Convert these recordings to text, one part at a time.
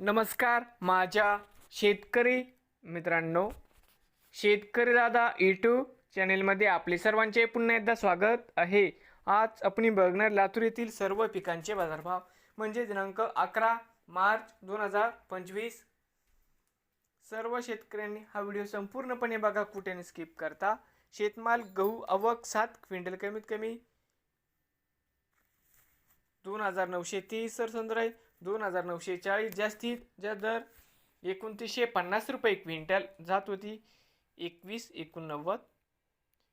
नमस्कार माझ्या शेतकरी मित्रांनो शेतकरी दादा यूट्यूब चॅनेलमध्ये आपले सर्वांचे पुन्हा एकदा स्वागत आहे. आज आपण बघणार लातूर येथील सर्व पिकांचे बाजारभाव म्हणजे दिनांक अकरा मार्च दोन हजार पंचवीस. सर्व शेतकऱ्यांनी हा व्हिडिओ संपूर्णपणे बघा कुठे स्किप करता. शेतमाल गहू अवक सात क्विंटल कमीत कमी दोन हजार नऊशे तीस सरसंद्र आहे. दोन हजार नऊशे चाळीस जास्तीत जास्त दर एकोणतीसशे पन्नास रुपये क्विंटल जात होती. एकवीस एकोणनव्वद.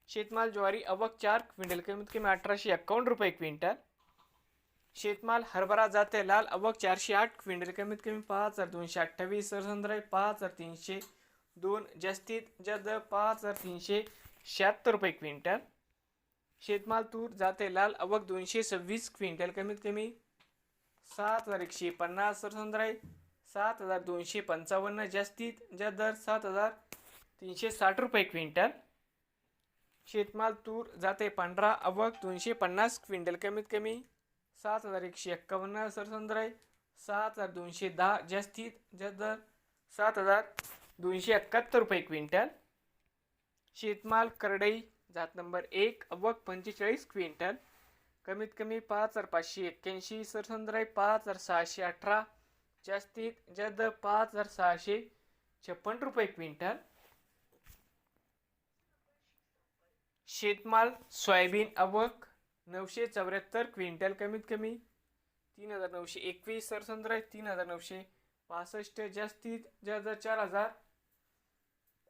शेतमाल ज्वारी अवक चार क्विंटल कमीत कमी अठराशे एक्कावन्न रुपये क्विंटल. शेतमाल हरभरा जाते लाल अवक चारशे आठ क्विंटल कमीत कमी पाच हजार दोनशे अठ्ठावीस सरसंद्र पाच हजार तीनशे दोन जास्तीत जास्त दर पाच हजार तीनशे शहात्तर रुपये क्विंटल. शेतमाल तूर जाते लाल अवक दोनशे सव्वीस क्विंटल कमीत कमी सात हजार एकशे पन्नास सर आहे सात हजार दोनशे पंचावन्न जास्तीत ज्या दर सात हजार तीनशे साठ रुपये क्विंटल. शेतमाल तूर जाते पांढरा अवक दोनशे पन्नास क्विंटल कमीत कमी. सात हजार एकशे एक्कावन्न सर आहे सात हजार दोनशे दहा जास्तीत ज्या दर सात हजार दोनशे एकाहत्तर रुपये क्विंटल. शेतमाल करडई जात नंबर एक अवक पंचेचाळीस क्विंटल. कमीत कमी पाच हजार पाचशे एक्क्याऐंशी सरसंद्र पाच हजार सहाशे अठरा जास्तीत जास्त पाच हजार सहाशे छप्पन्न रुपये क्विंटल. शेतमाल सोयाबीन अवक नऊशे चौऱ्याहत्तर क्विंटल कमीत कमी तीन हजार नऊशे एकवीस सरसंद्र तीन हजार नऊशे पासष्ट जास्तीत जास्त चार हजार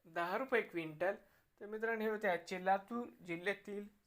दहा रुपये क्विंटल. तर मित्रांनो हे होते आजचे लातूर जिल्ह्यातील